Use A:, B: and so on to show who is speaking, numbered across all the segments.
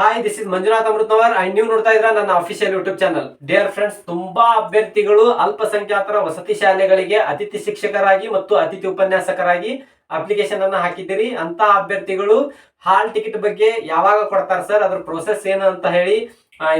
A: Hi this is Manjunath ಅಮೃತವರ್ and ನೀವು ನೋಡ್ತಾ ಇದ್ರ ನನ್ನ official YouTube channel dear friends ತುಂಬಾ ಅಭ್ಯರ್ಥಿಗಳು ಅಲ್ಪಸಂಖ್ಯಾತರ ವಸತಿ ಶಾಲೆಗಳಿಗೆ ಅತಿಥಿ ಶಿಕ್ಷಕರಾಗಿ ಮತ್ತು ಅತಿಥಿ ಉಪನ್ಯಾಸಕರಾಗಿ ಅಪ್ಲಿಕೇಶನ್ ಅನ್ನ ಹಾಕಿದ್ದೀರಿ. ಅಂತ ಅಭ್ಯರ್ಥಿಗಳು ಹಾಲ್ ಟಿಕೆಟ್ ಬಗ್ಗೆ ಯಾವಾಗ ಕೊಡ್ತಾರೆ ಸರ್ ಅದ್ರ ಪ್ರೊಸೆಸ್ ಏನು ಅಂತ ಹೇಳಿ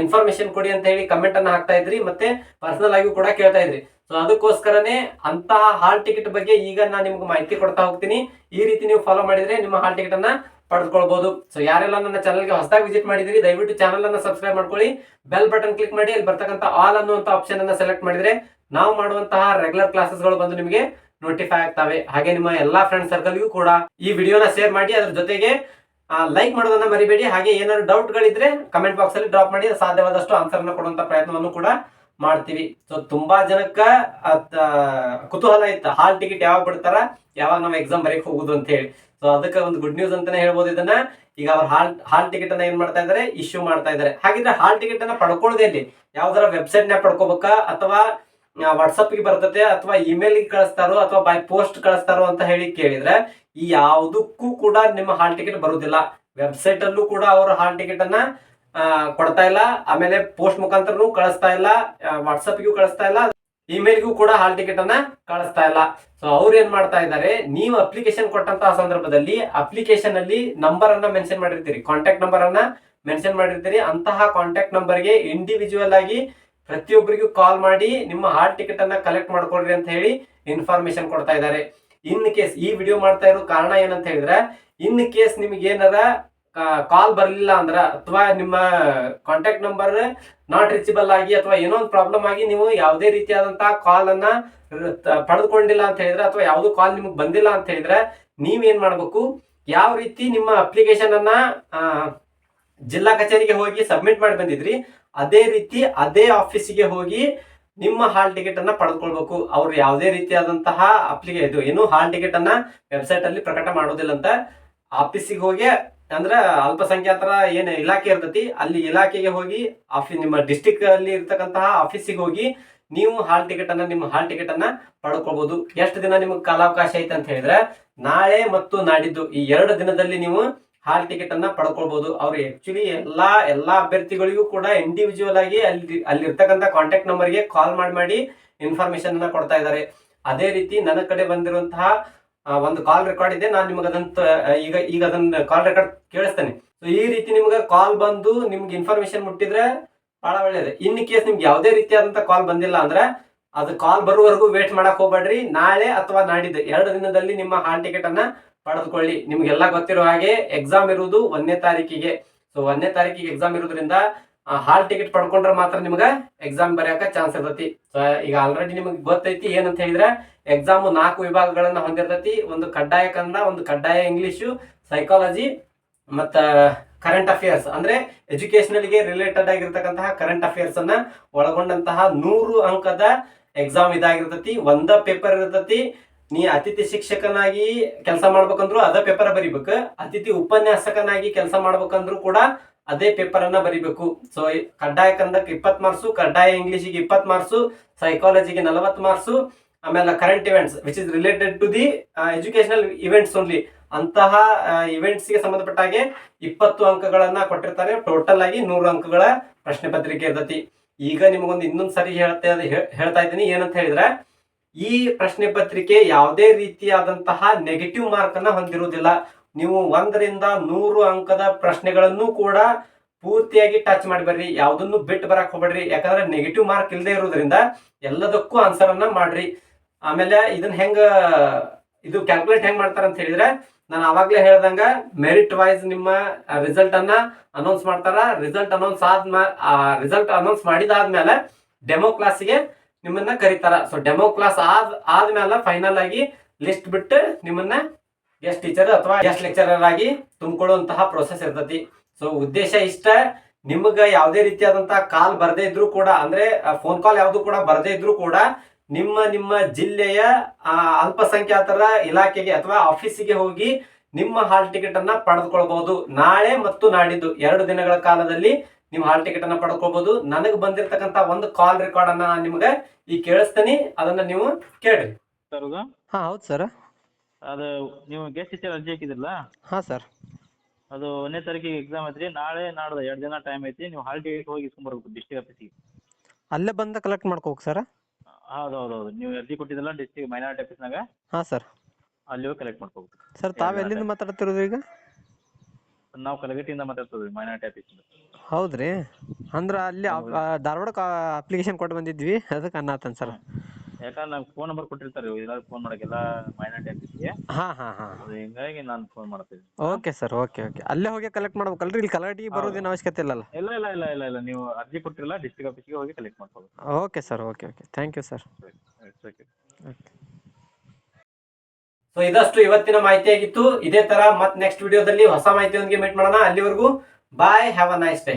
A: ಇನ್ಫಾರ್ಮೇಶನ್ ಕೊಡಿ ಅಂತ ಹೇಳಿ ಕಮೆಂಟ್ ಅನ್ನ ಹಾಕ್ತಾ ಇದ್ರಿ ಮತ್ತೆ ಪರ್ಸನಲ್ ಆಗಿ ಕೂಡ ಕೇಳ್ತಾ ಇದ್ರಿ. ಸೊ ಅದಕ್ಕೋಸ್ಕರನೇ ಅಂತಹ ಹಾಲ್ ಟಿಕೆಟ್ ಬಗ್ಗೆ ಈಗ ನಾನು ನಿಮ್ಗೆ ಮಾಹಿತಿ ಕೊಡ್ತಾ ಹೋಗ್ತೀನಿ. ಈ ರೀತಿ ನೀವು ಫಾಲೋ ಮಾಡಿದ್ರೆ ನಿಮ್ಮ ಹಾಲ್ ಟಿಕೆಟ್ ಅನ್ನ ಪಡೆದುಕೊಳ್ಬಹುದು. ಸೊ ಯಾರೆಲ್ಲ ನನ್ನ ಚಾನಲ್ಗೆ ಹೊಸದಾಗಿ ವಿಸಿಟ್ ಮಾಡಿದಿರಿ ದಯವಿಟ್ಟು ಚಾನಲ್ ಅನ್ನ ಸಬ್ಸ್ಕ್ರೈಬ್ ಮಾಡ್ಕೊಳ್ಳಿ. ಬೆಲ್ ಬಟನ್ ಕ್ಲಿಕ್ ಮಾಡಿ, ಅಲ್ಲಿ ಬರ್ತಕ್ಕಂಥ ಆಲ್ ಅನ್ನುವಂತ ಆಪ್ಷನ್ ಅನ್ನ ಸೆಲೆಕ್ಟ್ ಮಾಡಿದ್ರೆ ನಾವು ಮಾಡುವಂತಹ ರೆಗ್ಯುಲರ್ ಕ್ಲಾಸಸ್ಗಳು ಬಂದು ನಿಮಗೆ ನೋಟಿಫೈ ಆಗ್ತವೆ. ಹಾಗೆ ನಿಮ್ಮ ಎಲ್ಲಾ ಫ್ರೆಂಡ್ ಸರ್ಕಲ್ಗೂ ಕೂಡ ಈ ವಿಡಿಯೋನ ಶೇರ್ ಮಾಡಿ, ಅದ್ರ ಜೊತೆಗೆ ಲೈಕ್ ಮಾಡೋದನ್ನ ಮರಿಬೇಡಿ. ಹಾಗೆ ಏನಾದ್ರು ಡೌಟ್ ಗಳಿದ್ರೆ ಕಮೆಂಟ್ ಬಾಕ್ಸ್ ಅಲ್ಲಿ ಡ್ರಾಪ್ ಮಾಡಿ, ಸಾಧ್ಯವಾದಷ್ಟು ಆನ್ಸರ್ ಅನ್ನ ಕೊಡುವಂತ ಪ್ರಯತ್ನವನ್ನು ಕೂಡ ಮಾಡ್ತೀವಿ. ಸೊ ತುಂಬಾ ಜನಕ್ಕ ಕುತೂಹಲ ಇತ್ತು. ಹಾಲ್ ಟಿಕೆಟ್ ಯಾವಾಗ ಬಿಡ್ತಾರ? ಯಾವಾಗ ನಾವು ಎಕ್ಸಾಮ್ ಬರೀಕ್ ಹೋಗುದು ಅಂತ ಹೇಳಿ. ಸೊ ಅದಕ್ಕೆ ಒಂದು ಗುಡ್ ನ್ಯೂಸ್ ಅಂತಾನೆ ಹೇಳ್ಬೋದು ಇದನ್ನ. ಈಗ ಅವ್ರ ಹಾಲ್ ಹಾಲ್ ಟಿಕೆಟ್ ಅನ್ನ ಏನ್ ಮಾಡ್ತಾ ಇದಾರೆ ಇಶ್ಯೂ ಮಾಡ್ತಾ ಇದಾರೆ ಹಾಗಿದ್ರೆ ಹಾಲ್ ಟಿಕೆಟ್ ಅನ್ನ ಪಡ್ಕೊಳ್ಳೋದೇ ಇಲ್ಲಿ. ಯಾವ್ದಾರ ವೆಬ್ಸೈಟ್ನ ಪಡ್ಕೋಬೇಕಾ? ಅಥವಾ ವಾಟ್ಸಪ್ಗೆ ಬರ್ತತೆ? ಅಥವಾ ಇಮೇಲ್ಗೆ ಕಳಿಸ್ತಾರೋ? ಅಥವಾ ಬೈ ಪೋಸ್ಟ್ ಕಳಿಸ್ತಾರೋ ಅಂತ ಹೇಳಿ ಕೇಳಿದ್ರೆ, ಈ ಯಾವುದಕ್ಕೂ ಕೂಡ ನಿಮ್ಮ ಹಾಲ್ ಟಿಕೆಟ್ ಬರುವುದಿಲ್ಲ ವೆಬ್ಸೈಟ್ ಅಲ್ಲೂ ಕೂಡ ಅವರು ಹಾಲ್ ಟಿಕೆಟ್ ಅನ್ನ ಕೊಡ್ತಾ ಇಲ್ಲ. ಆಮೇಲೆ ಪೋಸ್ಟ್ ಮುಖಾಂತರನು ಕಳಿಸ್ತಾ ಇಲ್ಲ. ವಾಟ್ಸಪ್ಗೂ ಕಳಿಸ್ತಾ ಇಲ್ಲ. ಇಮೇಲ್ಗೂ ಕೂಡ ಹಾಲ್ ಟಿಕೆಟ್ ಅನ್ನ ಕಳಿಸ್ತಾ ಇಲ್ಲ. ಸೊ ಅವ್ರು ಏನ್ ಮಾಡ್ತಾ ಇದ್ದಾರೆ? ನೀವು ಅಪ್ಲಿಕೇಶನ್ ಕೊಟ್ಟಂತಹ ಸಂದರ್ಭದಲ್ಲಿ ಅಪ್ಲಿಕೇಶನ್ ಅಲ್ಲಿ ನಂಬರ್ ಅನ್ನ ಮೆನ್ಷನ್ ಮಾಡಿರ್ತೀರಿ. ಕಾಂಟ್ಯಾಕ್ಟ್ ನಂಬರ್ ಅನ್ನ ಮೆನ್ಷನ್ ಮಾಡಿರ್ತೀರಿ. ಅಂತಹ ಕಾಂಟ್ಯಾಕ್ಟ್ ನಂಬರ್ಗೆ ಇಂಡಿವಿಜುವಲ್ ಆಗಿ ಪ್ರತಿಯೊಬ್ಬರಿಗೂ ಕಾಲ್ ಮಾಡಿ ನಿಮ್ಮ ಹಾಲ್ ಟಿಕೆಟ್ ಅನ್ನ ಕಲೆಕ್ಟ್ ಮಾಡ್ಕೊಡ್ರಿ ಅಂತ ಹೇಳಿ ಇನ್ಫಾರ್ಮೇಶನ್ ಕೊಡ್ತಾ ಇದ್ದಾರೆ. ಇನ್ ಕೇಸ್ ಈ ವಿಡಿಯೋ ಮಾಡ್ತಾ ಇರೋ ಕಾರಣ ಏನಂತ ಹೇಳಿದ್ರೆ ಇನ್ ಕೇಸ್ ನಿಮ್ಗೆ ಏನಾರ ಕಾಲ್ ಬರಲಿಲ್ಲ ಅಂದ್ರ ಅಥವಾ ನಿಮ್ಮ ಕಾಂಟ್ಯಾಕ್ಟ್ ನಂಬರ್ ನಾಟ್ ರೀಚಬಲ್ ಆಗಿ ಅಥವಾ ಏನೋ ಒಂದು ಪ್ರಾಬ್ಲಮ್ ಆಗಿ ನೀವು ಯಾವುದೇ ರೀತಿಯಾದಂತಹ ಕಾಲ್ ಅನ್ನ ಪಡೆದುಕೊಂಡಿಲ್ಲ ಅಂತ ಹೇಳಿದ್ರೆ ಅಥವಾ ಯಾವ್ದು ಕಾಲ್ ನಿಮ್ಗೆ ಬಂದಿಲ್ಲ ಅಂತ ಹೇಳಿದ್ರೆ ನೀವೇನ್ ಮಾಡ್ಬೇಕು? ಯಾವ ರೀತಿ ನಿಮ್ಮ ಅಪ್ಲಿಕೇಶನ್ ಅನ್ನ ಜಿಲ್ಲಾ ಕಚೇರಿಗೆ ಹೋಗಿ ಸಬ್ಮಿಟ್ ಮಾಡಿ ಬಂದಿದ್ರಿ, ಅದೇ ರೀತಿ ಅದೇ ಆಫೀಸಿಗೆ ಹೋಗಿ ನಿಮ್ಮ ಹಾಲ್ ಟಿಕೆಟ್ ಅನ್ನ ಪಡೆದುಕೊಳ್ಬೇಕು. ಅವ್ರು ಯಾವುದೇ ರೀತಿಯಾದಂತಹ ಅಪ್ಲಿಕೇ ಇದು ಏನು ಹಾಲ್ ಟಿಕೆಟ್ ಅನ್ನ ವೆಬ್ಸೈಟ್ ಅಲ್ಲಿ ಪ್ರಕಟ ಮಾಡೋದಿಲ್ಲ ಅಂತ ಆಫೀಸಿಗೆ ಹೋಗಿ ಅಂದ್ರ ಅಲ್ಪಸಂಖ್ಯಾತರ ಏನ್ ಇಲಾಖೆ ಇರ್ತತಿ, ಅಲ್ಲಿ ಇಲಾಖೆಗೆ ಹೋಗಿ ಆಫೀಸ್ ನಿಮ್ಮ ಡಿಸ್ಟಿಕ್ ಅಲ್ಲಿ ಇರ್ತಕ್ಕಂತಹ ಆಫೀಸಿಗೆ ಹೋಗಿ ನೀವು ಹಾಲ್ ಟಿಕೆಟ್ ಅನ್ನ, ನಿಮ್ಮ ಹಾಲ್ ಟಿಕೆಟ್ ಅನ್ನ ಪಡ್ಕೋಬಹುದು ಎಷ್ಟು ದಿನ ನಿಮ್ಗೆ ಕಾಲಾವಕಾಶ ಐತೆ ಅಂತ ಹೇಳಿದ್ರೆ, ನಾಳೆ ಮತ್ತು ನಾಡಿದ್ದು ಈ ಎರಡು ದಿನದಲ್ಲಿ ನೀವು ಹಾಲ್ ಟಿಕೆಟ್ ಅನ್ನ ಪಡ್ಕೊಳ್ಬಹುದು ಅವ್ರು ಆಕ್ಚುಲಿ ಎಲ್ಲಾ ಎಲ್ಲಾ ಅಭ್ಯರ್ಥಿಗಳಿಗೂ ಕೂಡ ಇಂಡಿವಿಜುವಲ್ ಆಗಿ ಅಲ್ಲಿ, ಅಲ್ಲಿರ್ತಕ್ಕಂಥ ಕಾಂಟ್ಯಾಕ್ಟ್ ನಂಬರ್ಗೆ ಕಾಲ್ ಮಾಡಿ ಮಾಡಿ ಇನ್ಫಾರ್ಮೇಶನ್ ಅನ್ನ ಕೊಡ್ತಾ ಇದ್ದಾರೆ ಅದೇ ರೀತಿ ನನ್ನ ಕಡೆ ಬಂದಿರುವಂತಹ ಒಂದು ಕಾಲ್ ರೆಕಾರ್ಡ್ ಇದೆ. ನಾನು ನಿಮಗೆ ಅದಂತ ಈಗ ಈಗ ಅದನ್ನ ಕಾಲ್ ರೆಕಾರ್ಡ್ ಕೇಳಿಸ್ತೇನೆ. ಸೊ ಈ ರೀತಿ ನಿಮ್ಗೆ ಕಾಲ್ ಬಂದು ನಿಮ್ಗೆ ಇನ್ಫಾರ್ಮೇಶನ್ ಮುಟ್ಟಿದ್ರೆ ಬಹಳ ಒಳ್ಳೇದು. ಇನ್ ಕೇಸ್ ನಿಮ್ಗೆ ಯಾವುದೇ ರೀತಿಯಾದಂತ ಕಾಲ್ ಬಂದಿಲ್ಲ ಅಂದ್ರೆ, ಅದು ಕಾಲ್ ಬರುವವರೆಗೂ ವೇಟ್ ಮಾಡಕ್ ಹೋಗ್ಬೇಡ್ರಿ. ನಾಳೆ ಅಥವಾ ನಾಡಿದ್ದು ಎರಡು ದಿನದಲ್ಲಿ ನಿಮ್ಮ ಹಾಲ್ ಟಿಕೆಟ್ ಅನ್ನ ಪಡೆದುಕೊಳ್ಳಿ. ನಿಮ್ಗೆಲ್ಲ ಗೊತ್ತಿರೋ ಹಾಗೆ ಎಕ್ಸಾಮ್ ಇರುವುದು ಒಂದನೇ ತಾರೀಕಿಗೆ. ಸೊ ಒಂದನೇ ತಾರೀಕಿಗೆ ಎಕ್ಸಾಮ್ ಇರೋದ್ರಿಂದ ಹಾಲ್ ಟಿಕೆಟ್ ಪಡ್ಕೊಂಡ್ರೆ ಮಾತ್ರ ನಿಮ್ಗೆ ಎಕ್ಸಾಮ್ ಬರೆಯಕ ಚಾನ್ಸ್ ಇರ್ತೈತಿ. ಈಗ ಆಲ್ರೆಡಿ ನಿಮಗೆ ಗೊತ್ತೈತಿ ಏನಂತ ಹೇಳಿದ್ರೆ ಎಕ್ಸಾಮ್ ನಾಲ್ಕು ವಿಭಾಗಗಳನ್ನ ಹೊಂದಿರ್ತೈತಿ. ಒಂದು ಕಡ್ಡಾಯ ಕನ್ನಡ, ಒಂದು ಕಡ್ಡಾಯ ಇಂಗ್ಲಿಷು ಸೈಕಾಲಜಿ ಮತ್ತ ಕರೆಂಟ್ ಅಫೇರ್ಸ್ ಅಂದ್ರೆ ಎಜುಕೇಶನಲ್ಗೆ ರಿಲೇಟೆಡ್ ಆಗಿರ್ತಕ್ಕಂತಹ ಕರೆಂಟ್ ಅಫೇರ್ಸ್ ಅನ್ನ ಒಳಗೊಂಡಂತಹ ನೂರು ಅಂಕದ ಎಕ್ಸಾಮ್ ಇದಾಗಿರ್ತೈತಿ. ಒಂದ ಪೇಪರ್ ಇರ್ತೈತಿ. ನೀ ಅತಿಥಿ ಶಿಕ್ಷಕನಾಗಿ ಕೆಲಸ ಮಾಡ್ಬೇಕಂದ್ರು ಅದ ಪೇಪರ್ ಬರಿಬೇಕು. ಅತಿಥಿ ಉಪನ್ಯಾಸಕನಾಗಿ ಕೆಲಸ ಮಾಡ್ಬೇಕಂದ್ರು ಕೂಡ ಅದೇ ಪೇಪರ್ ಅನ್ನ ಬರಿಬೇಕು. ಸೊ ಕಡ್ಡಾಯ ಕನ್ನಡಕ್ಕೆ ಇಪ್ಪತ್ ಮಾರ್ಕ್ಸು ಕಡ್ಡಾಯ ಇಂಗ್ಲಿಷಿಗೆ ಇಪ್ಪತ್ ಮಾರ್ಕ್ಸು ಸೈಕಾಲಜಿಗೆ ನಲವತ್ತು ಮಾರ್ಕ್ಸು ಆಮೇಲೆ current events which is related to the educational events only ಅಂತಹ ಇವೆಂಟ್ಸ್ಗೆ ಸಂಬಂಧಪಟ್ಟ ಹಾಗೆ ಇಪ್ಪತ್ತು ಅಂಕಗಳನ್ನ ಕೊಟ್ಟಿರ್ತಾರೆ. ಟೋಟಲ್ ಆಗಿ ನೂರು ಅಂಕಗಳ ಪ್ರಶ್ನೆ ಪತ್ರಿಕೆ ಇರ್ತತಿ. ಈಗ ನಿಮಗೊಂದು ಇನ್ನೊಂದು ಸರಿ ಹೇಳ್ತಾ ಹೇಳ್ತಾ ಇದ್ದೀನಿ. ಏನಂತ ಹೇಳಿದ್ರೆ, ಈ ಪ್ರಶ್ನೆ ಪತ್ರಿಕೆ ಯಾವುದೇ ರೀತಿಯಾದಂತಹ ನೆಗೆಟಿವ್ ಮಾರ್ಕ್ ಅನ್ನ ಹೊಂದಿರುವುದಿಲ್ಲ. ನೀವು ಒಂದರಿಂದ ನೂರು ಅಂಕದ ಪ್ರಶ್ನೆಗಳನ್ನು ಕೂಡ ಪೂರ್ತಿಯಾಗಿ ಟಚ್ ಮಾಡಿ ಬರ್ರಿ ಯಾವ್ದನ್ನು ಬಿಟ್ಟು ಬರಕ್ ಹೋಗ್ಬೇಡ್ರಿ. ಯಾಕಂದ್ರೆ ನೆಗೆಟಿವ್ ಮಾರ್ಕ್ ಇಲ್ಲದೆ ಇರೋದ್ರಿಂದ ಎಲ್ಲದಕ್ಕೂ ಆನ್ಸರ್ ಅನ್ನ ಮಾಡ್ರಿ. ಆಮೇಲೆ ಇದನ್ನ ಹೆಂಗ, ಇದು ಕ್ಯಾಲ್ಕುಲೇಟ್ ಹೆಂಗ್ ಮಾಡ್ತಾರ ಅಂತ ಹೇಳಿದ್ರೆ, ನಾನು ಅವಾಗ್ಲೇ ಹೇಳ್ದಂಗ ಮೆರಿಟ್ ವೈಸ್ ನಿಮ್ಮ ರಿಸಲ್ಟ್ ಅನ್ನ ಅನೌನ್ಸ್ ಮಾಡ್ತಾರ. ರಿಸಲ್ಟ್ ಅನೌನ್ಸ್ ಆದ್ಮೇಲೆ ರಿಸಲ್ಟ್ ಅನೌನ್ಸ್ ಮಾಡಿದಾದ್ಮೇಲೆ ಡೆಮೋ ಕ್ಲಾಸಿಗೆ ನಿಮ್ಮನ್ನ ಕರೀತಾರ. ಸೊ ಡೆಮೋ ಕ್ಲಾಸ್ ಆದ್, ಆದ್ಮೇಲೆ ಫೈನಲ್ ಆಗಿ ಲಿಸ್ಟ್ ಬಿಟ್ಟು ನಿಮ್ಮನ್ನ ಗೆಸ್ಟ್ ಟೀಚರ್ ಅಥವಾ ಗೆಸ್ಟ್ ಲೆಕ್ಚರರ್ ಆಗಿ ತುಂಬಿಕೊಳ್ಳುವಂತಹ ಪ್ರೊಸೆಸ್ ಇರ್ತತಿ. ಸೊ ಉದ್ದೇಶ ಇಷ್ಟ ನಿಮ್ಗೆ ಯಾವುದೇ ರೀತಿಯಾದಂತಹ ಕಾಲ್ ಬರದೇ ಇದ್ರು ಕೂಡ ಅಂದ್ರೆ ಫೋನ್ ಕಾಲ್ ಯಾವುದು ಕೂಡ ಬರದೇ ಇದ್ರು ಕೂಡ ನಿಮ್ಮ ನಿಮ್ಮ ಜಿಲ್ಲೆಯ ಆ, ಅಲ್ಪಸಂಖ್ಯಾತರ ಇಲಾಖೆಗೆ ಅಥವಾ ಆಫೀಸಿಗೆ ಹೋಗಿ ನಿಮ್ಮ ಹಾಲ್ ಟಿಕೆಟ್ ಅನ್ನ ಪಡೆದುಕೊಳ್ಬಹುದು. ನಾಳೆ ಮತ್ತು ನಾಡಿದ್ದು ಎರಡು ದಿನಗಳ ಕಾಲದಲ್ಲಿ ನೀವು ಹಾಲ್ ಟಿಕೆಟ್ ಅನ್ನ ಪಡ್ಕೊಳ್ಬಹುದು ನನಗೆ ಬಂದಿರತಕ್ಕಂತ ಒಂದು ಕಾಲ್ ರೆಕಾರ್ಡ್ ಅನ್ನ ನಾನು ನಿಮ್ಗೆ ಈ ಕೇಳಿಸ್ತೀನಿ. ಅದನ್ನ ನೀವು ಕೇಳ್ರಿ.
B: ಹೌದು ಸರ್.
C: ಅದು ನೀವು ಗೆಸ್ಟ್ ಟೀಚರ್ ಅರ್ಜಿ ಹಾಕಿದ್ರಲ್ಲ?
B: ಹಾಂ ಸರ್
C: ಅದು ಒಂದನೇ ತಾರೀಕಿಗೆ ಎಕ್ಸಾಮ್ ಐತ್ರಿ ನಾಳೆ ನಾಡ್ದು ಎರಡು ದಿನ ಟೈಮ್ ಐತಿ ನೀವು ಹಾಲ್ ಟಿಕೆಟ್ ಹೋಗಿ ಇಸ್ಕೊಂಬರ್ಬೇಕು ಡಿಸ್ಟಿಕ್ ಆಫೀಸಿಗೆ
A: ಅಲ್ಲೇ ಬಂದ ಕಲೆಕ್ಟ್ ಮಾಡ್ಕೋಬೇಕು ಸರ್
C: ಹೌದು ಹೌದು ಹೌದು ನೀವು ಅರ್ಜಿ ಕೊಟ್ಟಿದ್ದಲ್ಲ ಡಿಸ್ಟಿಕ್ ಮೈನಾರಿಟಿ ಆಫೀಸ್ನಾಗ
A: ಹಾಂ ಸರ್
C: ಅಲ್ಲಿ ಹೋಗಿ ಕಲೆಕ್ಟ್ ಮಾಡ್ಕೋಬೇಕು.
A: ಸರ್ ತಾವು ಎಲ್ಲಿಂದ ಮಾತಾಡ್ತಿರೋದು ಈಗ?
C: ನಾವು ಕಲಗಟ್ಟಿಯಿಂದ ಮಾತಾಡ್ತಿದ್ವಿ ಮೈನಾರಿಟಿ ಆಫೀಸಿಂದ
A: ಹೌದ್ರಿ. ಅಂದ್ರೆ ಅಲ್ಲಿ ಆ- ಆ ಧಾರವಾಡಕ್ಕೆ ಅಪ್ಲಿಕೇಶನ್ ಕೊಟ್ಟು ಬಂದಿದ್ವಿ. ಅದಕ್ಕೆ ಅನ್ನಾತನ್ ಸರ್
C: ಯಾಕಂದ್ರೆ ನಂಗೆ ಫೋನ್ ನಂಬರ್ ಕೊಟ್ಟಿರ್ತಾರೆ ಎಲ್ಲರೂ ಫೋನ್ ಮಾಡಕ್ಕೆಲ್ಲ ಮೈನಾರಿಟಿ ಆಗ್ತೈತಿ
A: ಹಾಂ ಹಾಂ ಹಾಂ.
C: ಅದು ಹಿಂಗಾಗಿ ನಾನು ಫೋನ್ ಮಾಡ್ತೀನಿ
A: ಓಕೆ ಸರ್ ಓಕೆ ಓಕೆ ಅಲ್ಲೇ ಹೋಗಿ ಕಲೆಕ್ಟ್ ಮಾಡ್ಬೇಕಲ್ರಿ? ಇಲ್ಲಿ ಕಲಾಟಿ ಬರೋದೇನು ಅವಶ್ಯಕತೆ ಇಲ್ಲಲ್ಲ?
C: ಇಲ್ಲ ಇಲ್ಲ ಇಲ್ಲ ಇಲ್ಲ ಇಲ್ಲ. ನೀವು ಅರ್ಜಿ ಕೊಟ್ಟಿರಲ್ಲ ಡಿಸ್ಟಿಕ್ ಆಫೀಸ್ಗೆ ಹೋಗಿ ಕಲೆಕ್ಟ್ ಮಾಡ್ಕೋಬೇಕು
A: okay sir okay okay thank you sir
C: it's okay
A: okay
D: so ಇದಷ್ಟು ಇವತ್ತಿನ ಮಾಹಿತಿ ಆಗಿತ್ತು ಇದೇ ತರ ಮತ್ತೆ ನೆಕ್ಸ್ಟ್ ವಿಡಿಯೋದಲ್ಲಿ ಹೊಸ ಮಾಹಿತಿಯೊಂದಿಗೆ ಮೀಟ್ ಮಾಡೋಣ. ಅಲ್ಲಿವರೆಗೂ bye have a nice day